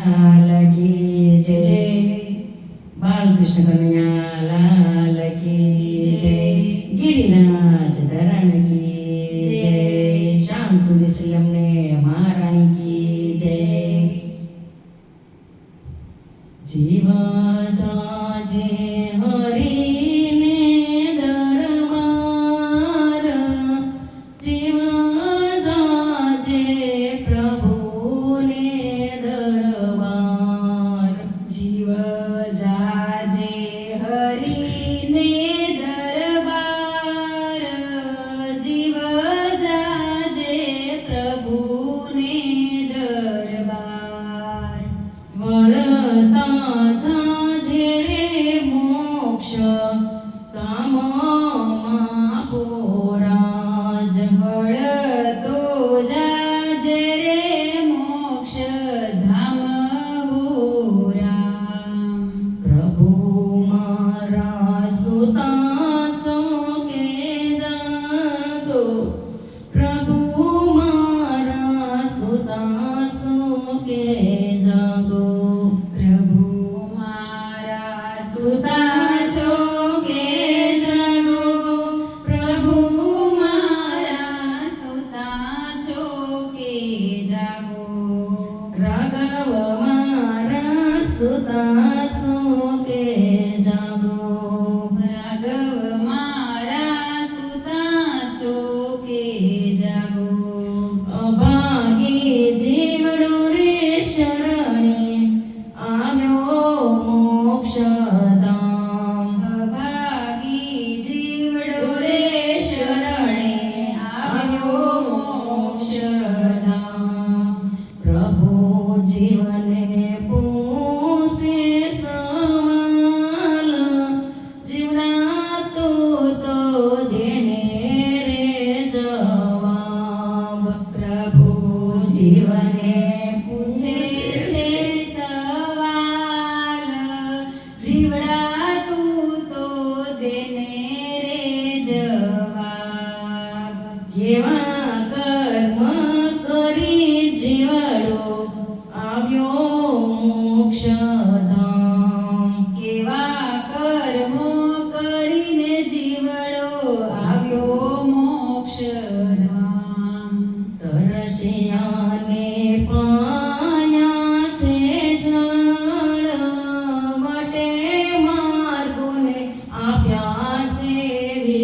લાગી જય બાળકૃષ્ણ કન્યા લાલ કી ધરણ કી જય શ્યામ સુધી શ્રી અમને મહારાણી કી જય જીવા જાજે હરી न च मोक्ष ताम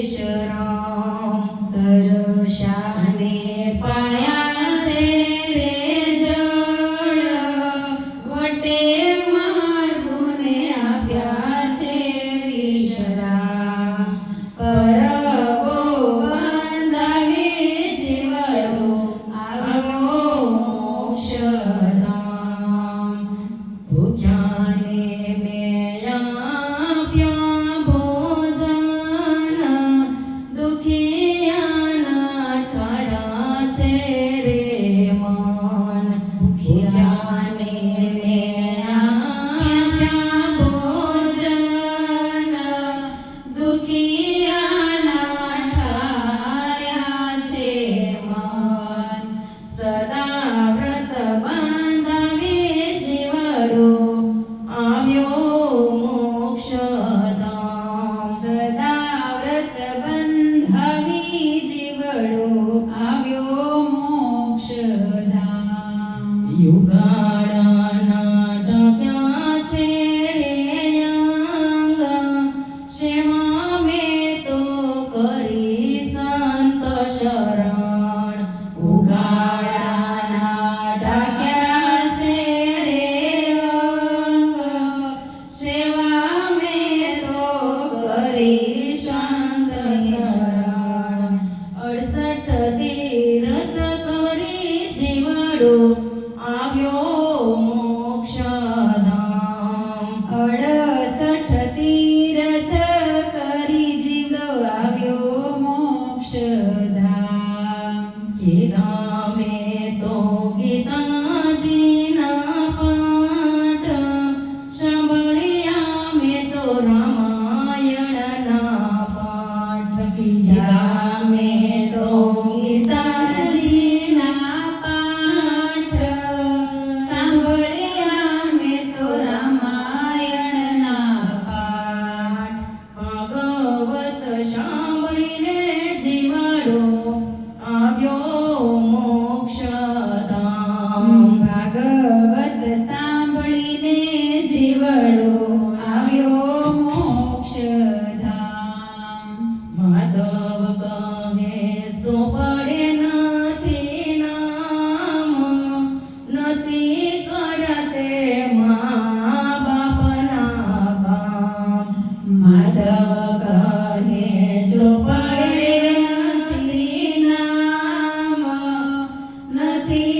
Krishna. 十二和 ஏதா ಶ್ರೀ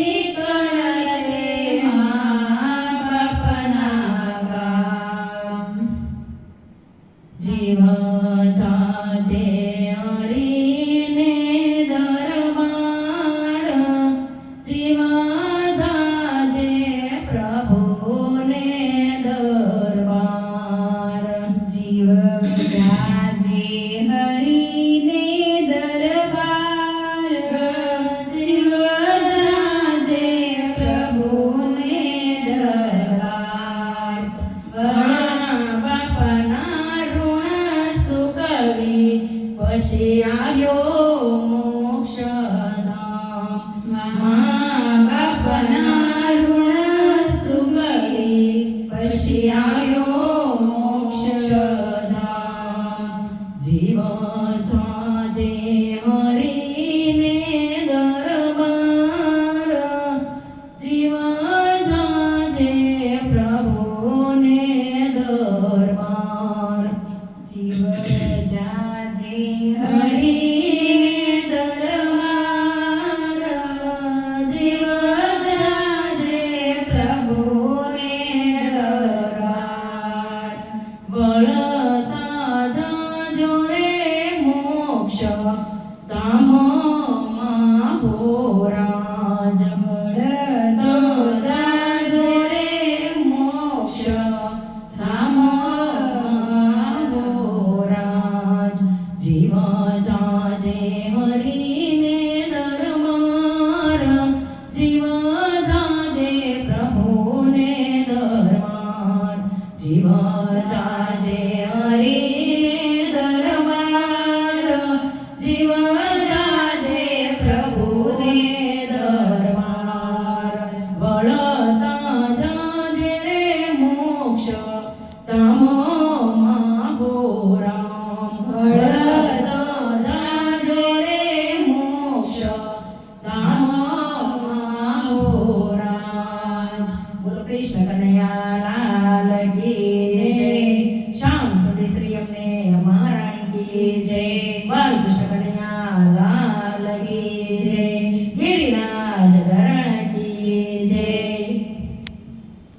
કનૈયા લાલ કી